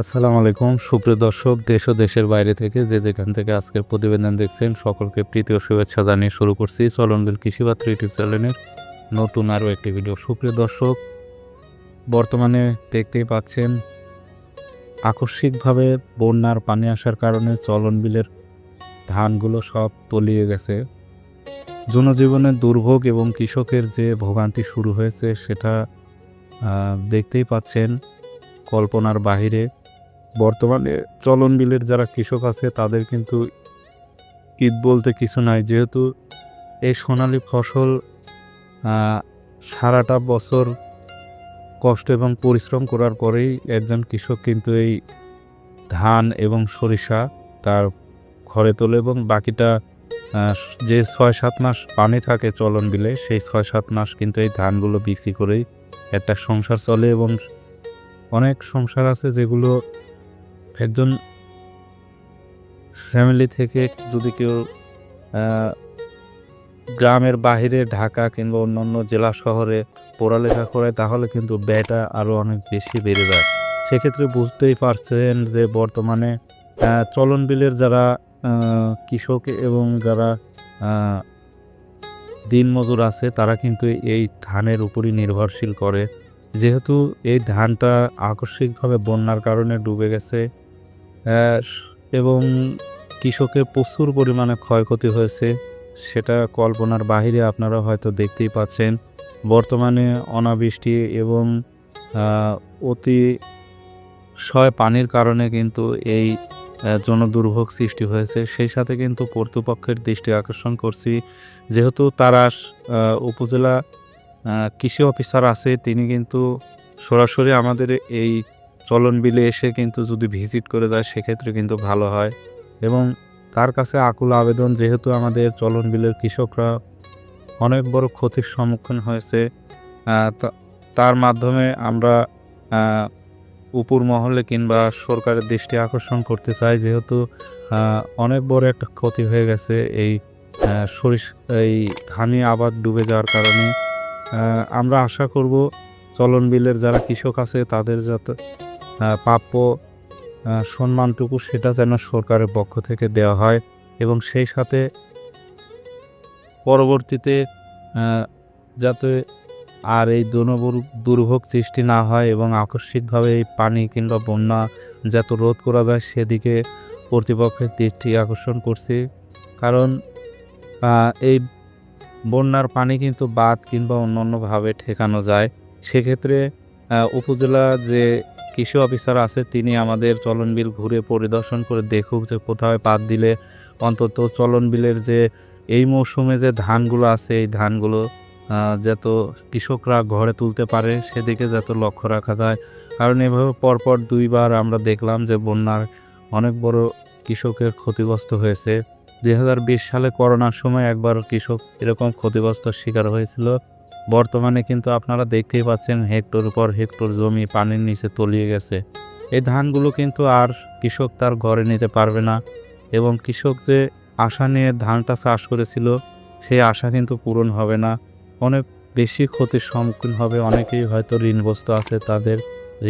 আসসালামু আলাইকুম। সুপ্রিয় দর্শক, দেশ ও দেশের বাইরে থেকে যে যেখান থেকে আজকের প্রতিবেদন দেখছেন, সকলকে প্রীতি ও শুভেচ্ছা জানিয়ে শুরু করছি চলনবিল কৃষিপাত্র ইউটিউব চ্যানেলের নতুন আরও একটি ভিডিও। সুপ্রিয় দর্শক, বর্তমানে দেখতেই পাচ্ছেন, আকস্মিকভাবে বন্যার পানি আসার কারণে চলন বিলের ধানগুলো সব তলিয়ে গেছে। জনজীবনের দুর্ভোগ এবং কৃষকের যে ভোগান্তি শুরু হয়েছে, সেটা দেখতেই পাচ্ছেন, কল্পনার বাহিরে। বর্তমানে চলন বিলের যারা কৃষক আছে, তাদের কিন্তু ঈদ বলতে কিছু নাই। যেহেতু এই সোনালী ফসল সারাটা বছর কষ্ট এবং পরিশ্রম করার পরেই একজন কৃষক কিন্তু এই ধান এবং সরিষা তার ঘরে তোলে এবং বাকিটা যে ছয় সাত মাস পানি থাকে চলন বিলে সেই ছয় সাত মাস কিন্তু এই ধানগুলো বিক্রি করেই একটা সংসার চলে এবং অনেক সংসার আছে যেগুলো একজন ফ্যামিলি থেকে যদি কেউ গ্রামের বাইরে ঢাকা কিংবা অন্যান্য জেলা শহরে পড়ালেখা করে, তাহলে কিন্তু ব্যয়টা আরও অনেক বেশি বেড়ে যায়। সেক্ষেত্রে বুঝতেই পারছেন যে বর্তমানে চলন বিলের যারা কৃষক এবং যারা দিনমজুর আছে, তারা কিন্তু এই ধানের উপরই নির্ভরশীল করে। যেহেতু এই ধানটা আকস্মিকভাবে বন্যার কারণে ডুবে গেছে এবং কৃষকের প্রচুর পরিমাণে ক্ষয়ক্ষতি হয়েছে, সেটা কল্পনার বাহিরে আপনারা হয়তো দেখতেই পাচ্ছেন। বর্তমানে অনাবৃষ্টি এবং অতি অতিশয় পানির কারণে কিন্তু এই জনদুর্ভোগ সৃষ্টি হয়েছে। সেই সাথে কিন্তু কর্তৃপক্ষের দৃষ্টি আকর্ষণ করছি। যেহেতু তারাস উপজেলা কৃষি অফিসার আছে, তিনি কিন্তু সরাসরি আমাদের এই চলন বিলে এসে কিন্তু যদি ভিজিট করে যায়, সেক্ষেত্রে কিন্তু ভালো হয়। এবং তার কাছে আকুল আবেদন, যেহেতু আমাদের চলন বিলের কৃষকরা অনেক বড় ক্ষতির সম্মুখীন হয়েছে তার মাধ্যমে আমরা উপর মহলে কিংবা সরকারের দৃষ্টি আকর্ষণ করতে চাই, যেহেতু অনেক বড় একটা ক্ষতি হয়ে গেছে এই সরিষ, এই ধানি আবাদ ডুবে যাওয়ার কারণে। আমরা আশা করব চলন বিলের যারা কৃষক আছে, তাদের যাতে প্রাপ্য সম্মানটুকু সেটা যেন সরকারের পক্ষ থেকে দেওয়া হয় এবং সেই সাথে পরবর্তীতে যাতে আর এই দুর্ভোগ সৃষ্টি না হয় এবং আকস্মিকভাবে এই পানি কিংবা বন্যা যাতে রোধ করা যায় সেদিকে কর্তৃপক্ষের দৃষ্টি আকর্ষণ করছি। কারণ এই বন্যার পানি কিন্তু বাঁধ কিংবা অন্যান্যভাবে ঠেকানো যায়। সেক্ষেত্রে উপজেলা যে কৃষি অফিসার আছে, তিনি আমাদের চলন বিল ঘুরে পরিদর্শন করে দেখুক যে কোথায় বাদ দিলে অন্তত চলন বিলের যে এই মৌসুমে যে ধানগুলো আছে, এই ধানগুলো যত কৃষকরা ঘরে তুলতে পারে সেদিকে যত লক্ষ্য রাখা যায়। কারণ এভাবে পরপর দুইবার আমরা দেখলাম যে বন্যার অনেক বড় কৃষকের ক্ষতিগ্রস্ত হয়েছে। দু হাজার বিশ সালে করোনার সময় একবার কৃষক এরকম ক্ষতিগ্রস্ত শিকার হয়েছিল। বর্তমানে কিন্তু আপনারা দেখতেই পাচ্ছেন হেক্টর পর হেক্টর জমি পানির নিচে তলিয়ে গেছে। এই ধানগুলো কিন্তু আর কৃষক তার ঘরে নিতে পারবে না এবং কৃষক যে আশা নিয়ে ধানটা চাষ করেছিল, সেই আশা কিন্তু পূরণ হবে না। অনেক বেশি ক্ষতির সম্মুখীন হবে, অনেকেই হয়তো ঋণগ্রস্ত আছে, তাদের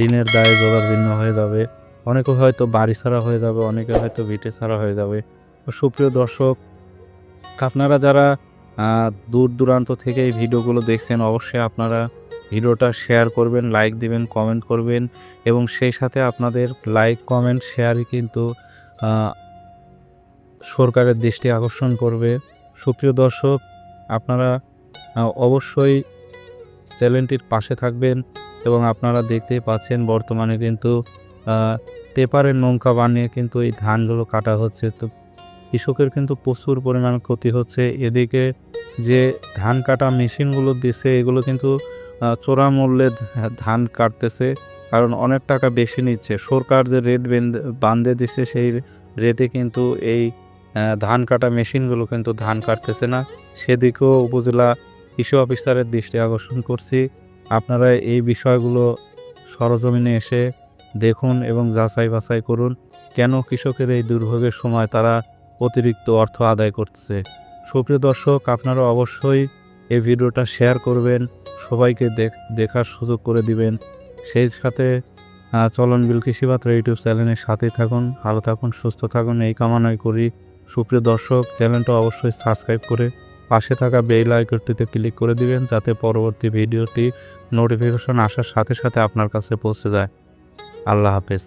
ঋণের দায়ে জোগাড় হয়ে যাবে। অনেকে হয়তো বাড়ি ছাড়া হয়ে যাবে, অনেকে হয়তো ভিটে ছাড়া হয়ে যাবে। সুপ্রিয় দর্শক, আপনারা যারা দূর দূরান্ত থেকে এই ভিডিওগুলো দেখছেন, অবশ্যই আপনারা ভিডিওটা শেয়ার করবেন, লাইক দিবেন, কমেন্ট করবেন এবং সেই সাথে আপনাদের লাইক, কমেন্ট শেয়ারই কিন্তু সরকারের দৃষ্টি আকর্ষণ করবে। সুপ্রিয় দর্শক, আপনারা অবশ্যই চ্যানেলটির পাশে থাকবেন এবং আপনারা দেখতেই পাচ্ছেন বর্তমানে কিন্তু পেপারের নৌকা বানিয়ে কিন্তু এই ধানগুলো কাটা হচ্ছে। তো কৃষকের কিন্তু প্রচুর পরিমাণ ক্ষতি হচ্ছে। এদিকে যে ধান কাটা মেশিনগুলো দিছে, এগুলো কিন্তু চোরা মূল্যে ধান কাটতেছে। কারণ অনেক টাকা বেশি নিচ্ছে। সরকার যে রেট বান্ধে দিছে, সেই রেটে কিন্তু এই ধান কাটা মেশিনগুলো কিন্তু ধান কাটতেছে না। সেদিকেও উপজেলা কৃষি অফিসারের দৃষ্টি আকর্ষণ করছি। আপনারা এই বিষয়গুলো সরজমিনে এসে দেখুন এবং যাচাই বাছাই করুন। কেন কৃষকের এই দুর্ভোগের সময় তারা অতিরিক্ত অর্থ আদায় করছে সুপ্রিয় দর্শক, আপনারা অবশ্যই এই ভিডিওটা শেয়ার করবেন, সবাইকে দেখ দেখার সুযোগ করে দিবেন। সেই সাথে চলন বিল কৃষিপাত্র ইউটিউব চ্যানেলের সাথেই থাকুন, ভালো থাকুন, সুস্থ থাকুন, এই কামনাই করি। সুপ্রিয় দর্শক, চ্যানেলটা অবশ্যই সাবস্ক্রাইব করে পাশে থাকা বেল আইকনটিতে ক্লিক করে দিবেন, যাতে পরবর্তী ভিডিওটি নোটিফিকেশন আসার সাথে সাথে আপনার কাছে পৌঁছে যায়। আল্লাহ হাফেজ।